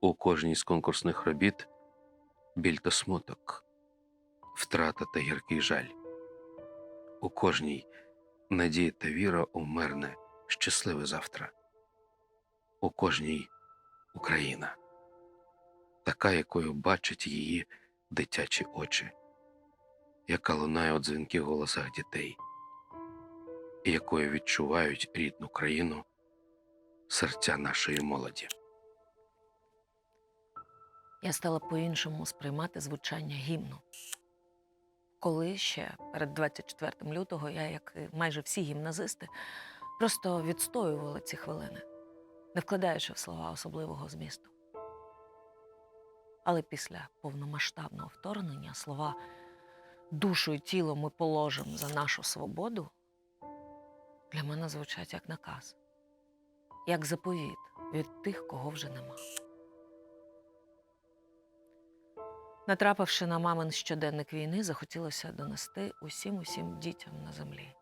У кожній з конкурсних робіт біль та смуток, втрата та гіркий жаль. У кожній надія та віра у мирне, щасливе завтра. У кожній Україна, така, якою бачать її дитячі очі, яка лунає у дзвінких голосах дітей, і якою відчувають рідну країну серця нашої молоді. Я стала по-іншому сприймати звучання гімну. Коли ще перед 24 лютого я, як і майже всі гімназисти, просто відстоювала ці хвилини, не вкладаючи в слова особливого змісту. Але після повномасштабного вторгнення слова душу і тіло ми положимо за нашу свободу для мене звучать як наказ, як заповіт від тих, кого вже нема. Натрапивши на мамин щоденник війни, захотілося донести усім усім дітям на землі.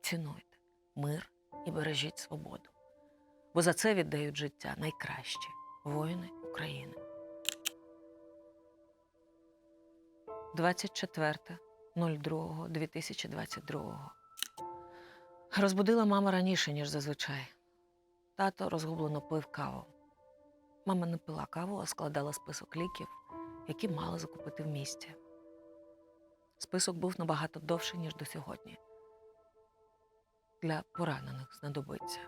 Цінуйте мир і бережіть свободу, бо за це віддають життя найкращі воїни України. 24.02.2022 Розбудила мама раніше, ніж зазвичай. Тато розгублено пив каву. Мама не пила каву, а складала список ліків, які мала закупити в місті. Список був набагато довший, ніж до сьогодні. Для поранених знадобиться.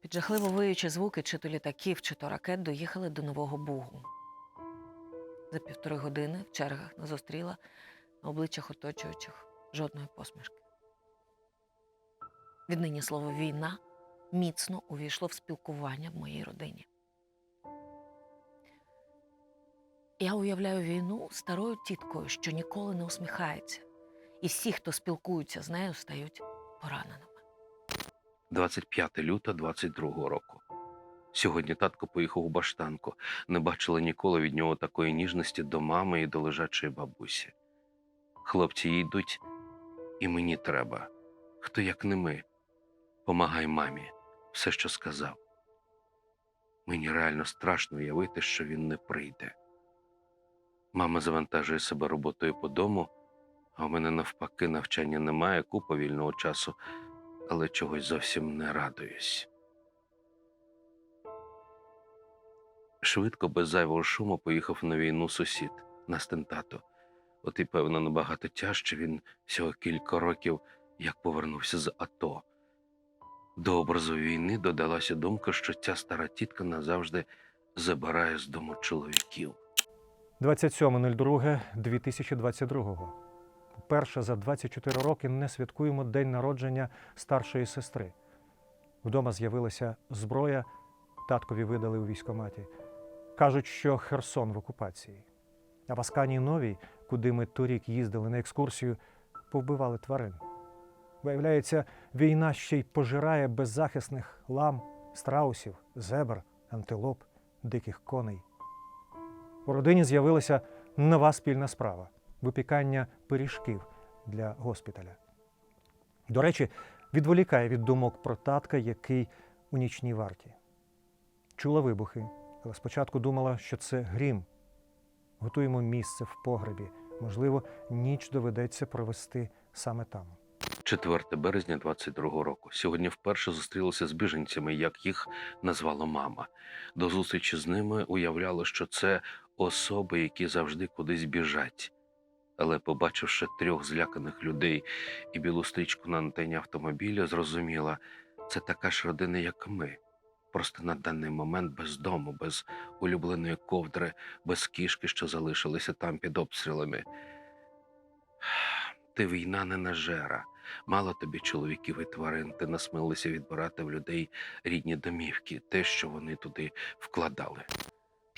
Під жахливо виючі звуки чи то літаків, чи то ракет доїхали до Нового Бугу. За півтори години в чергах не зустріла на обличчях оточуючих жодної посмішки. Віднині слово війна міцно увійшло в спілкування в моїй родині. Я уявляю війну старою тіткою, що ніколи не усміхається, і всі, хто спілкуються з нею, стають пораненими. 25 лютого 22 року. Сьогодні татко поїхав у баштанку. Не бачила ніколи від нього такої ніжності до мами і до лежачої бабусі. Хлопці йдуть, і мені треба. Хто як не ми. Помагай мамі, все, що сказав. Мені реально страшно уявити, що він не прийде. Мама завантажує себе роботою по дому, а в мене навпаки навчання немає, купа вільного часу, але чогось зовсім не радуюсь. Швидко, без зайвого шуму, поїхав на війну сусід на стентату. От і, певно, набагато тяжче він всього кілька років, як повернувся з АТО. До образу війни додалася думка, що ця стара тітка назавжди забирає з дому чоловіків. 27.02.2022. Вперше за 24 роки не святкуємо день народження старшої сестри. Вдома з'явилася зброя, таткові видали у військкоматі. Кажуть, що Херсон в окупації. А в Асканії Новій, куди ми торік їздили на екскурсію, повбивали тварин. Виявляється, війна ще й пожирає беззахисних лам, страусів, зебр, антилоп, диких коней. У родині з'явилася нова спільна справа випікання пиріжків для госпіталя. До речі, відволікає від думок про татка, який у нічній варті. Чула вибухи, але спочатку думала, що це грім. Готуємо місце в погребі. Можливо, ніч доведеться провести саме там. 4 березня 22 року. Сьогодні вперше зустрілася з біженцями, як їх назвала мама. До зустрічі з ними уявляла, що це особи, які завжди кудись біжать. Але, побачивши трьох зляканих людей і білу стрічку на антені автомобіля, зрозуміла, це така ж родина, як ми. Просто на даний момент без дому, без улюбленої ковдри, без кішки, що залишилися там під обстрілами. Ти війна не нажера. Мало тобі чоловіків і тварин, ти насмілися відбирати в людей рідні домівки, те, що вони туди вкладали.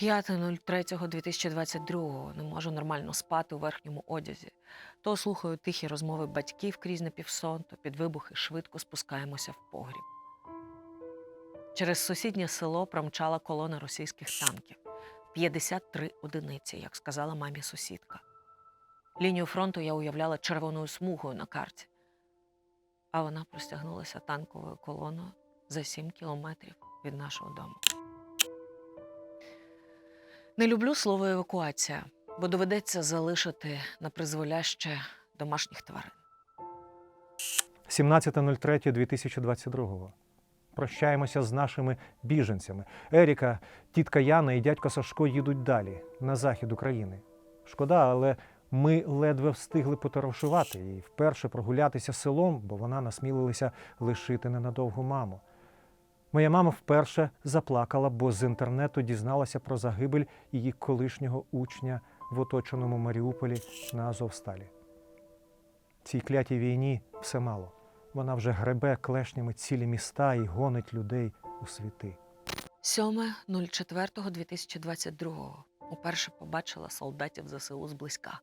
5.03.2022 не можу нормально спати у верхньому одязі. То слухаю тихі розмови батьків крізь напівсон, то під вибухи швидко спускаємося в погріб. Через сусіднє село промчала колона російських танків. 53 одиниці, як сказала мамі сусідка. Лінію фронту я уявляла червоною смугою на карті. А вона простягнулася танковою колоною за 7 кілометрів від нашого дому. Не люблю слово евакуація, бо доведеться залишити на призволяще домашніх тварин. 17.03.2022. Прощаємося з нашими біженцями. Еріка, тітка Яна і дядько Сашко їдуть далі, на захід України. Шкода, але ми ледве встигли потарашувати і вперше прогулятися селом, бо вона насмілилася лишити ненадовго маму. Моя мама вперше заплакала, бо з інтернету дізналася про загибель її колишнього учня в оточеному Маріуполі на Азовсталі. Цій клятій війні все мало. Вона вже гребе клешнями цілі міста і гонить людей у світи. 7.04.2022 уперше побачила солдатів ЗСУ зблизька.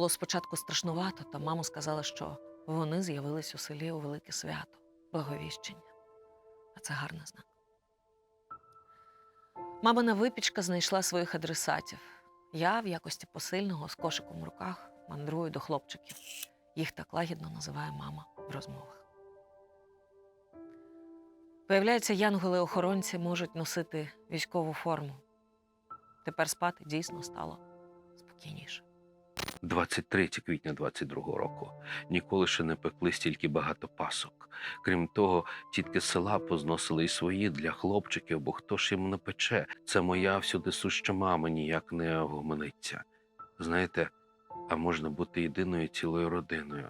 Було спочатку страшнувато, та мама сказала, що вони з'явились у селі у велике свято, благовіщення. А це гарний знак. Мамина випічка знайшла своїх адресатів. Я в якості посильного з кошиком в руках мандрую до хлопчиків. Їх так лагідно називає мама в розмовах. Виявляється, янголи-охоронці можуть носити військову форму. Тепер спати дійсно стало спокійніше. 23 квітня 22 року. Ніколи ще не пекли стільки багато пасок. Крім того, тітки села позносили й свої для хлопчиків, бо хто ж їм не пече. Це моя всюди суща мама ніяк не огомониться. Знаєте, а можна бути єдиною цілою родиною.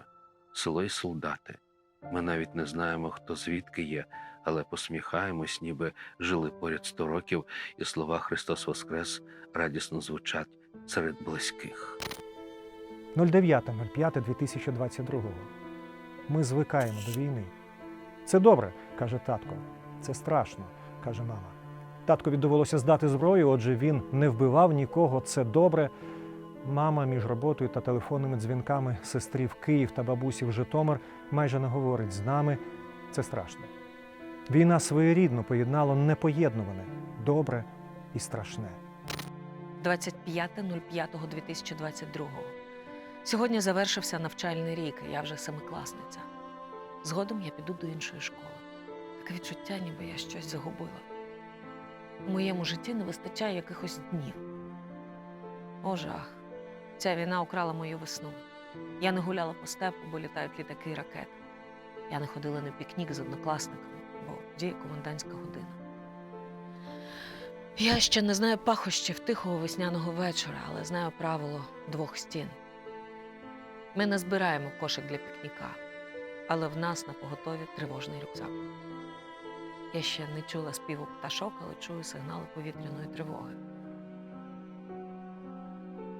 Село й солдати. Ми навіть не знаємо, хто звідки є, але посміхаємось, ніби жили поряд сто років, і слова Христос Воскрес радісно звучать серед близьких. 09.05.2022. Ми звикаємо до війни. Це добре, каже татко. Це страшно, каже мама. Таткові довелося здати зброю, отже, він не вбивав нікого. Це добре. Мама між роботою та телефонними дзвінками сестрі в Київ та бабусі в Житомир майже не говорить з нами. Це страшно. Війна своєрідно поєднала непоєднуване добре і страшне. 25.05.2022. Сьогодні завершився навчальний рік, і я вже семикласниця. Згодом я піду до іншої школи. Таке відчуття, ніби я щось загубила. У моєму житті не вистачає якихось днів. О, жах. Ця війна украла мою весну. Я не гуляла по степу, бо літають літаки і ракети. Я не ходила на пікнік з однокласниками, бо діє комендантська година. Я ще не знаю пахощів тихого весняного вечора, але знаю правило двох стін. Ми не збираємо кошик для пікніка, але в нас на поготові тривожний рюкзак. Я ще не чула співу пташок, але чую сигнали повітряної тривоги.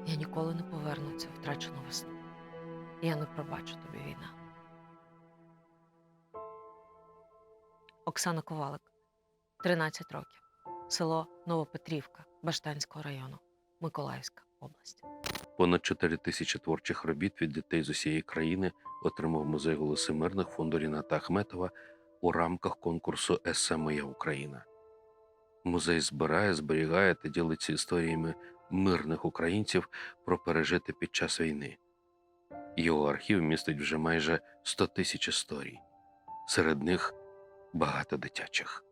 Я ніколи не поверну цю втрачену весну. Я не пробачу тобі війна. Оксана Ковалик, 13 років село Новопетрівка Баштанського району, Миколаївська область. Понад 4 тисячі творчих робіт від дітей з усієї країни отримав музей голоси мирних фонду Ріната Ахметова у рамках конкурсу «Есе Моя Україна. Музей збирає, зберігає та ділиться історіями мирних українців про пережити під час війни. Його архів містить вже майже 100 тисяч історій. Серед них багато дитячих.